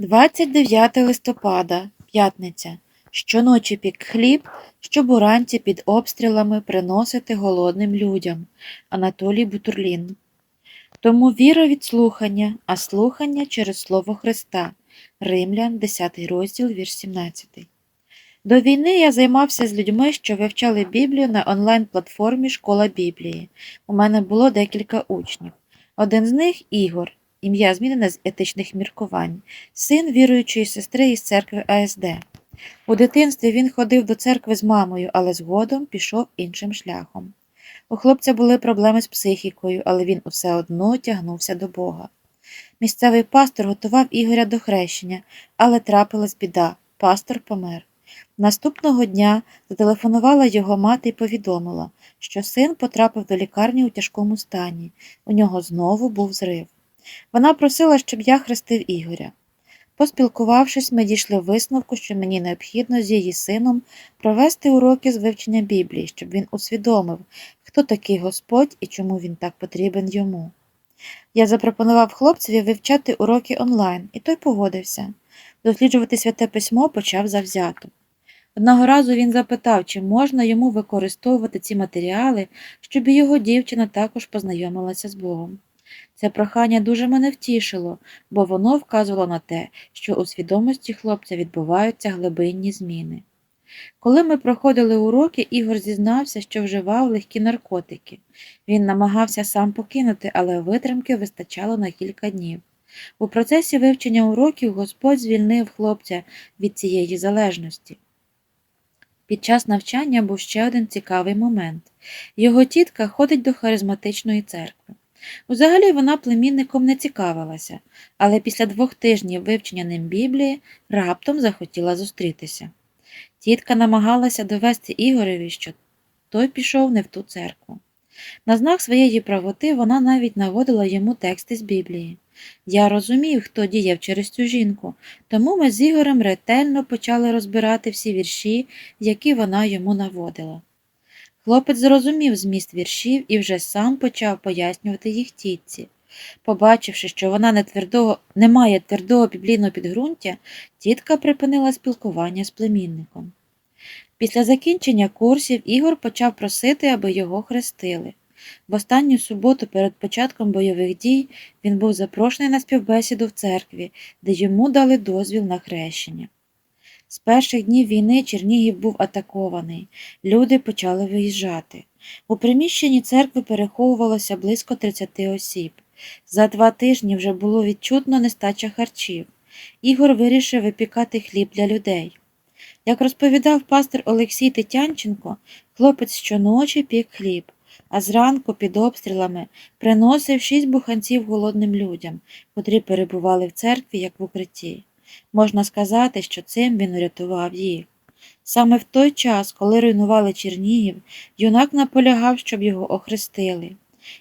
29 листопада, п'ятниця. Щоночі пік хліб, щоб уранці під обстрілами приносити голодним людям. Анатолій Бутурлін. Тому віра від слухання, а слухання через Слово Христа. Римлян, 10 розділ, вірш 17. До війни я займався з людьми, що вивчали Біблію на онлайн-платформі Школа Біблії. У мене було декілька учнів. Один з них Ігор, ім'я змінене з етичних міркувань, син віруючої сестри із церкви АСД. У дитинстві він ходив до церкви з мамою, але згодом пішов іншим шляхом. У хлопця були проблеми з психікою, але він усе одно тягнувся до Бога. Місцевий пастор готував Ігоря до хрещення, але трапилась біда пастор помер. Наступного дня зателефонувала його мати і повідомила, що син потрапив до лікарні у тяжкому стані. У нього знову був зрив. Вона просила, щоб я хрестив Ігоря. Поспілкувавшись, ми дійшли висновку, що мені необхідно з її сином провести уроки з вивчення Біблії, щоб він усвідомив, хто такий Господь і чому він так потрібен йому. Я запропонував хлопцеві вивчати уроки онлайн, і той погодився. Досліджувати святе письмо почав завзято. Одного разу він запитав, чи можна йому використовувати ці матеріали, щоб його дівчина також познайомилася з Богом. Це прохання дуже мене втішило, бо воно вказувало на те, що у свідомості хлопця відбуваються глибинні зміни. Коли ми проходили уроки, Ігор зізнався, що вживав легкі наркотики. Він намагався сам покинути, але витримки вистачало на кілька днів. У процесі вивчення уроків Господь звільнив хлопця від цієї залежності. Під час навчання був ще один цікавий момент. Його тітка ходить до харизматичної церкви. Узагалі вона племінником не цікавилася, але після двох тижнів вивчення ним Біблії раптом захотіла зустрітися. Тітка намагалася довести Ігореві, що той пішов не в ту церкву. На знак своєї правоти вона навіть наводила йому тексти з Біблії. Я розумів, хто діяв через цю жінку, тому ми з Ігорем ретельно почали розбирати всі вірші, які вона йому наводила. Хлопець зрозумів зміст віршів і вже сам почав пояснювати їх тітці. Побачивши, що вона не, твердого, не має твердого біблійного підґрунтя, тітка припинила спілкування з племінником. Після закінчення курсів Ігор почав просити, аби його хрестили. В останню суботу перед початком бойових дій він був запрошений на співбесіду в церкві, де йому дали дозвіл на хрещення. З перших днів війни Чернігів був атакований, люди почали виїжджати. У приміщенні церкви переховувалося близько 30 осіб. За два тижні вже було відчутно нестача харчів. Ігор вирішив випікати хліб для людей. Як розповідав пастор Олексій Тетянченко, хлопець щоночі пік хліб, а зранку під обстрілами приносив шість буханців голодним людям, котрі перебували в церкві як в укритті. Можна сказати, що цим він врятував їх. Саме в той час, коли руйнували Чернігів, юнак наполягав, щоб його охрестили.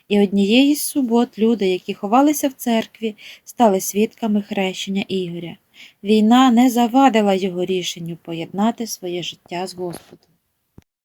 І однієї з субот люди, які ховалися в церкві, стали свідками хрещення Ігоря. Війна не завадила його рішенню поєднати своє життя з Господом.